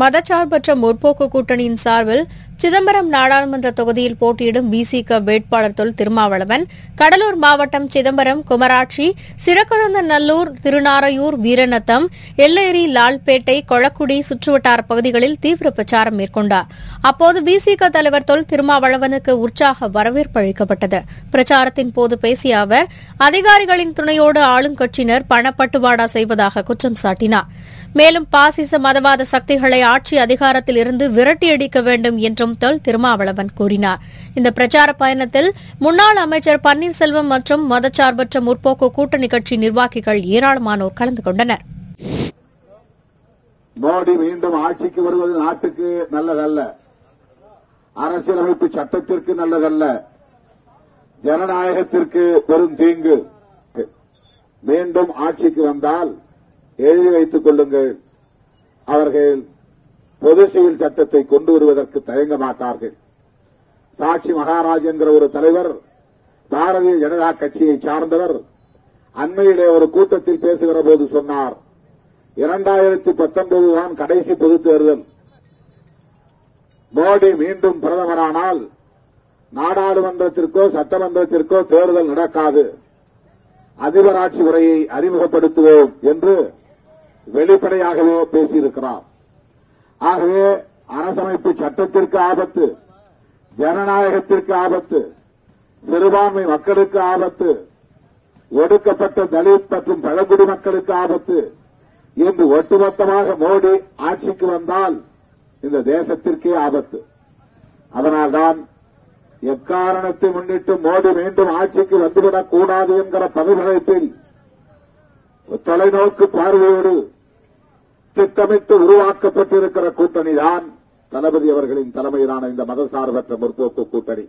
மதச்சார்பற்ற முற்போக்கு கூட்டணியின் சார்பில் சிதம்பரம் நாடாளுமன்ற தொகுதியில் போட்டியிடும் பிசிக வேட்பாளர் தொல் திருமாவளவன் கடலூர் மாவட்டம் சிதம்பரம் குமராட்சி சிறக்கொழுந்தநல்லூர் திருநாரையூர் வீரநத்தம் எல்லேரி லால்பேட்டை கொளக்குடி சுற்றுவட்டார பகுதிகளில் தீவிர பிரச்சாரம் மேற்கொண்டார். அப்போது பிசிக தலைவர் தொல் திருமாவளவனுக்கு உற்சாக வரவேற்பு அளிக்கப்பட்டது. பிரச்சாரத்தின் போது பேசிய அவர் அதிகாரிகளின் துணையோடு ஆளுங்கட்சியினர் பணப்பட்டுவாடா செய்வதாக குற்றம் சாட்டினார். மேலும் பாசிச மதவாத சக்திகளை ஆட்சி அதிகாரத்தில் இருந்து விரட்டியடிக்க வேண்டும் என்றும் தொல் திருமாவளவன் கூறினார். இந்த பிரச்சார பயணத்தில் முன்னாள் அமைச்சர் பன்னீர்செல்வம் மற்றும் மதச்சார்பற்ற முற்போக்கு கூட்டணி கட்சி நிர்வாகிகள் ஏராளமானோர் கலந்து கொண்டனர். மோடி மீண்டும் ஆட்சிக்கு வருவது நாட்டுக்கு நல்லதல்ல. அரசியலமைப்பு சட்டத்திற்கு நல்லதல்ல. ஜனநாயகத்திற்கு பெரும் தீங்கு. மீண்டும் ஆட்சிக்கு வந்தால் எழுதி வைத்துக் கொள்ளுங்கள். அவர்கள் பொது சிவில் சட்டத்தை கொண்டு வருவதற்கு தயங்க மாட்டார்கள் சாட்சி மகாராஜ் என்கிற ஒரு தலைவர் பாரதிய ஜனதா கட்சியை சார்ந்தவர் அண்மையிலே ஒரு கூட்டத்தில் பேசுகிற போது சொன்னார் இரண்டாயிரத்தி பத்தொன்பது தான் கடைசி பொதுத் தேர்தல். மோடி மீண்டும் பிரதமரானால் நாடாளுமன்றத்திற்கோ சட்டமன்றத்திற்கோ தேர்தல் நடக்காது. அதிபராட்சி முறையை அறிமுகப்படுத்துவோம் என்று வெளிப்படையாகவே பேசியிருக்கிறார். ஆகவே அரசமைப்பு சட்டத்திற்கு ஆபத்து ஜனநாயகத்திற்கு ஆபத்து சிறுபான்மை மக்களுக்கு ஆபத்து ஒடுக்கப்பட்ட தலித் மற்றும் பழங்குடி மக்களுக்கு ஆபத்து என்று ஒட்டுமொத்தமாக மோடி ஆட்சிக்கு வந்தால் இந்த தேசத்திற்கே ஆபத்து. அதனால்தான் எக்காரணத்தை முன்னிட்டு மோடி மீண்டும் ஆட்சிக்கு வந்துவிடக் கூடாது என்கிற பதவிகளிப்பில் தொலைநோக்கு பார்வையோடு திட்டமிட்டு உருவாக்கப்பட்டிருக்கிற கூட்டணிதான் தளபதி அவர்களின் தலைமையிலான இந்த மதசார்பற்ற முற்போக்கு கூட்டணி.